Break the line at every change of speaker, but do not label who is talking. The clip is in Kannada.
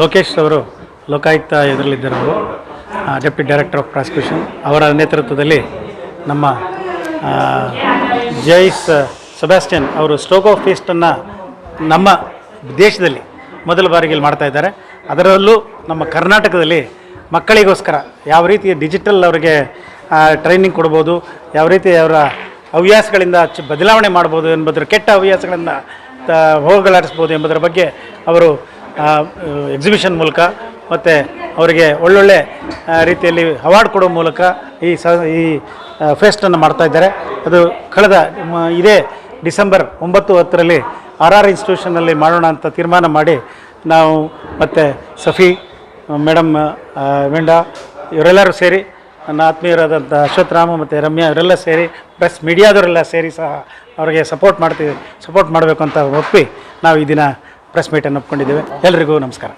ಲೋಕೇಶ್ ಅವರು ಲೋಕಾಯುಕ್ತ ಇದರಲ್ಲಿದ್ದರು ಅವರು. Deputy director of prosecution. ಅವರ ನೇತೃತ್ವದಲ್ಲಿ ನಮ್ಮ ಜೈಸ್ ಸೆಬಾಸ್ಟಿಯನ್ ಅವರು ಸ್ಟೋಕ್ ಆಫ್ ಫೀಸ್ಟನ್ನು ನಮ್ಮ ದೇಶದಲ್ಲಿ ಮೊದಲ ಬಾರಿಗೆ ಇಲ್ಲಿ ಮಾಡ್ತಾ ಇದ್ದಾರೆ. ಅದರಲ್ಲೂ ನಮ್ಮ ಕರ್ನಾಟಕದಲ್ಲಿ ಮಕ್ಕಳಿಗೋಸ್ಕರ ಯಾವ ರೀತಿ ಡಿಜಿಟಲ್ ಅವರಿಗೆ ಟ್ರೈನಿಂಗ್ ಕೊಡ್ಬೋದು, ಯಾವ ರೀತಿ ಅವರ ಹವ್ಯಾಸಗಳಿಂದ ಬದಲಾವಣೆ ಮಾಡ್ಬೋದು ಎಂಬುದರ ಕೆಟ್ಟ ಹವ್ಯಾಸಗಳನ್ನು ಹೋಗಲಾಡಿಸ್ಬೋದು ಎಂಬುದರ ಬಗ್ಗೆ ಅವರು ಎಕ್ಸಿಬಿಷನ್ ಮೂಲಕ ಮತ್ತು ಅವರಿಗೆ ಒಳ್ಳೊಳ್ಳೆ ರೀತಿಯಲ್ಲಿ ಅವಾರ್ಡ್ ಕೊಡೋ ಮೂಲಕ ಈ ಸ, ಈ ಫೆಸ್ಟನ್ನು ಮಾಡ್ತಾ ಇದ್ದಾರೆ. ಅದು ಕಳೆದ ಇದೇ ಡಿಸೆಂಬರ್ ಒಂಬತ್ತು ಹತ್ತರಲ್ಲಿ ಆರ್ ಆರ್ ಇನ್ಸ್ಟಿಟ್ಯೂಷನಲ್ಲಿ ಮಾಡೋಣ ಅಂತ ತೀರ್ಮಾನ ಮಾಡಿ ನಾವು ಮತ್ತು ಸಫಿ, ಮೇಡಮ್ ವೆಂಡ ಇವರೆಲ್ಲರೂ ಸೇರಿ, ನನ್ನ ಆತ್ಮೀಯರಾದಂಥ ಅಶ್ವತ್ಥರಾಮ ಮತ್ತು ರಮ್ಯಾ ಇವರೆಲ್ಲ ಸೇರಿ ಪ್ರೆಸ್ ಮೀಡಿಯಾದವರೆಲ್ಲ ಸೇರಿ ಸಹ ಅವರಿಗೆ ಸಪೋರ್ಟ್ ಮಾಡ್ತೀವಿ ಸಪೋರ್ಟ್ ಮಾಡಬೇಕು ಅಂತ ಒಪ್ಪಿ ನಾವು ಈ ದಿನ ಪ್ರೆಸ್ ಮೀಟನ್ನು ಒಪ್ಕೊಂಡಿದ್ದೇವೆ. ಎಲ್ರಿಗೂ ನಮಸ್ಕಾರ.